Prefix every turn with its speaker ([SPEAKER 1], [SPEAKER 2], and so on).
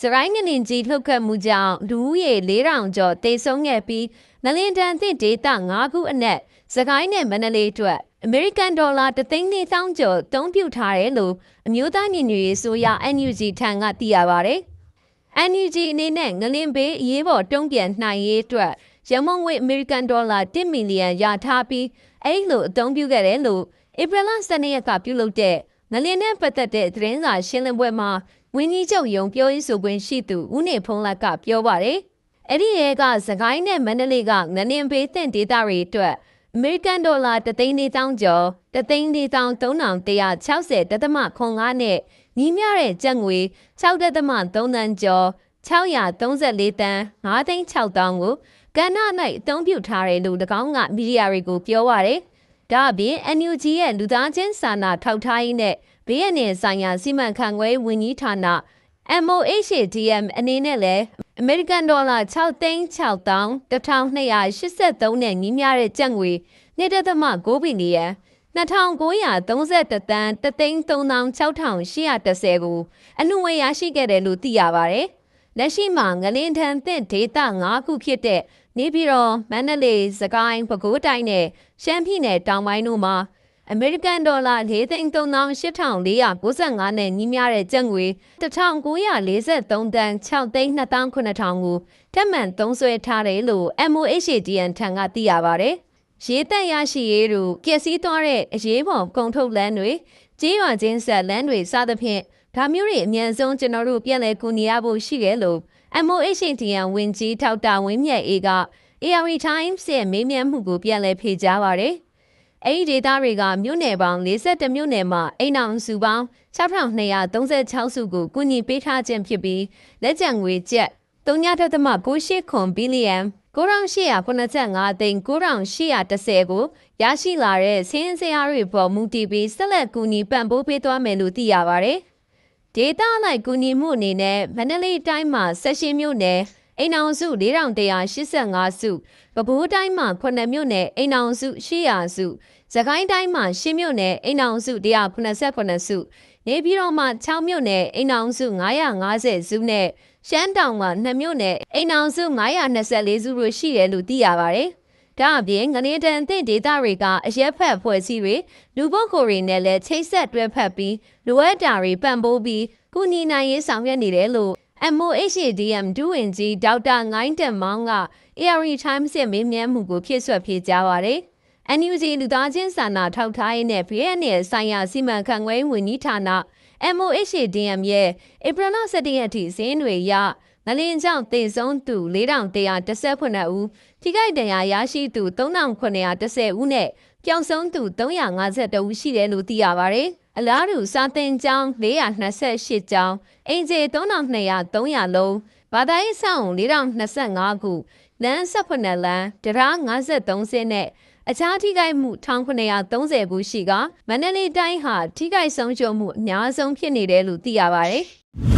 [SPEAKER 1] စရိုင်းငလင်ကြီးလှုပ်ခတ်မှုကြောင့်ဒူးရီ4000ကျော်တေဆုံးခဲ့ပြီးနလင်တန်သင့်ဒေတာ9ခုအနက်စကိုင်းနဲ့မန္တလေးအတွက်အမေရိကန်ဒေါ်လာ3သိန်း4000ကျော်တုံးပြထားတယ်လို့အမျိုးသားညီညွတ်ရေးဆိုရ NUG ထံကသိရပါဗျ။ NUG အနေနဲ့ငလင်ဘေးအရေးပေါ်တုံ့ပြန်နိုင်ရေးအတွက်ရမုံငွေအမေရိကန်ဒေါ်လာ1မီလီယံရထားပြီးအဲ့လိုအသုံးပြုခဲ့တယ်လို့ဧပြီလ12ရက်ကပြုလုပ်တဲ့ ငလင်နဲ့ပတ်သက်တဲ့သတင်းစာရှင်းလင်းပွဲမှာဝင်းကြီးချုပ်ယုံပြောရေးဆိုခွင့်ရှိသူဦးနေဖုံးလက်ကပြောပါတယ်။အဲ့ဒီရဲကစကိုင်းနဲ့မန္တလေးကငလင်ဘေးသင့်ဒေသတွေအတွက်အမေရိကန်ဒေါ်လာ3သိန်း4000ကျော်3သိန်း4160တသမခွန်5နဲ့ညီမျှတဲ့ကျပ်ငွေ6တသမ3တန်းကျော်634တန်း5သိန်း6000ကိုကဏ္ဍ၌အသုံးပြုထားတယ်လို့၎င်းကမီဒီယာတွေကိုပြောပါရယ် ဒါအပြင် NUG ရဲ့လူသားချင်းစာနာထောက်ထားရေးနဲ့ဘေးရန်နယ်ဆိုင်ရာစီမံခန့်ခွဲဝန်ကြီးဌာန MOHDM အနေနဲ့လည်းအမေရိကန်ဒေါ်လာ6သိန်း6,1283နဲ့ညီမျှတဲ့ကျပ်ငွေ1.9ဘီလီယံ2931တန်း336,810ကိုအနှုငွေရရှိခဲ့တယ်လို့သိရပါဗျ။လက်ရှိမှာငလင်ထန်သင့်ဒေသ9ခုဖြစ်တဲ့ နေပြည်တော်မန္တလေးစကိုင်းပဲခူးတိုင်းနဲ့ရှမ်းပြည်နယ်တောင်ပိုင်းတို့မှာအမေရိကန်ဒေါ်လာ၄ ,3495 နဲ့ညီမျှတဲ့ကျပ်ငွေ1943တန်း6,2,9000ကိုထပ်မံသုံးစွဲထားတယ်လို့ MOHDN ထံကသိရပါဗျ။ရေးတက်ရရှိရေးတို့ပျက်စီးသွားတဲ့အရေးပေါ်ကုန်ထုတ်လမ်းတွေကြေးရွာချင်းဆက်လမ်းတွေစသဖြင့်ဒါမျိုးတွေအမြန်ဆုံးကျွန်တော်တို့ပြန်လည်ကူညီရဖို့ရှိတယ်လို့ MOHDN ဝင်ကြီးထောက်တာဝင်းမြတ်အေးက ARI Times ရဲ့မေးမြန်းမှုကိုပြန်လည်ဖြေကြားပါရယ်။အဲဒီဒေသတွေကမြို့နယ်ပေါင်း42မြို့နယ်မှာအိမ်အောင်စုပေါင်း6236စုကိုကူညီပေးထားခြင်းဖြစ်ပြီးလက်ကျန်ငွေကျပ်3.98ခွန်ဘီလီယံ9885သိန်း9810ကိုရရှိလာတဲ့ဆင်းစရာတွေပေါ်မူတည်ပြီးဆက်လက်ကူညီပံ့ပိုးပေးသွားမယ်လို့သိရပါဗျ။ ဒေတာလိုက်ကူညီမှုအနေနဲ့မန္တလေးတိုင်းမှာ16မြို့နယ်အိမ်အောင်စု4185စုပဲခူးတိုင်းမှာ9မြို့နယ်အိမ်အောင်စု800စုစကိုင်းတိုင်းမှာ10မြို့နယ်အိမ်အောင်စု189စုနေပြည်တော်မှာ6မြို့နယ်အိမ်အောင်စု950စုနဲ့ရှမ်းတောင်မှာ2မြို့နယ်အိမ်အောင်စု924စုလို့ရှိတယ်လို့သိရပါတယ်။ ဒါအပြင်ငနေတန်သင့်ဒေသတွေကအရက်ဖက်ဖွဲ့စည်းတွေလူပုဂ္ဂိုလ်တွေနဲ့လည်းချိတ်ဆက်တွဲဖက်ပြီးလိုအပ်တာတွေပံ့ပိုးပြီးကုညီနိုင်ရေးဆောင်ရွက်နေတယ်လို့ MOHDM ဒူဝင်ကြီးဒေါက်တာငိုင်းတမောင်းက ARI Times ရဲ့မေးမြန်းမှုကိုဖြည့်ဆွတ်ဖြေကြားပါတယ်။ NUG လူသားချင်းစာနာထောက်ထားရေးနဲ့ BNN ဆိုင်ရာစီမံခန့်ခွဲဝန်ကြီးဌာန MOHDM ရဲ့ဧပြီလ17ရက်ထိဇင်းတွေရ ငလင်းကြောင့်တေဆုံးသူ4119ဦးထိခိုက်ဒဏ်ရာရရှိသူ3910ဦးနဲ့ပျောက်ဆုံးသူ352ဦးရှိတယ်လို့သိရပါတယ်။အလားတူစာသင်ကျောင်း428ကျောင်းအင်ဂျီ3200 300လုံးဘာသာရေးဆောင်4025ခုလမ်း18လမ်းတရား53စင်းနဲ့အခြားထိခိုက်မှု1930ဘူးရှိကမန္တလေးတိုင်းဟာထိခိုက်ဆုံးရှုံးမှုအများဆုံးဖြစ်နေတယ်လို့သိရပါတယ်။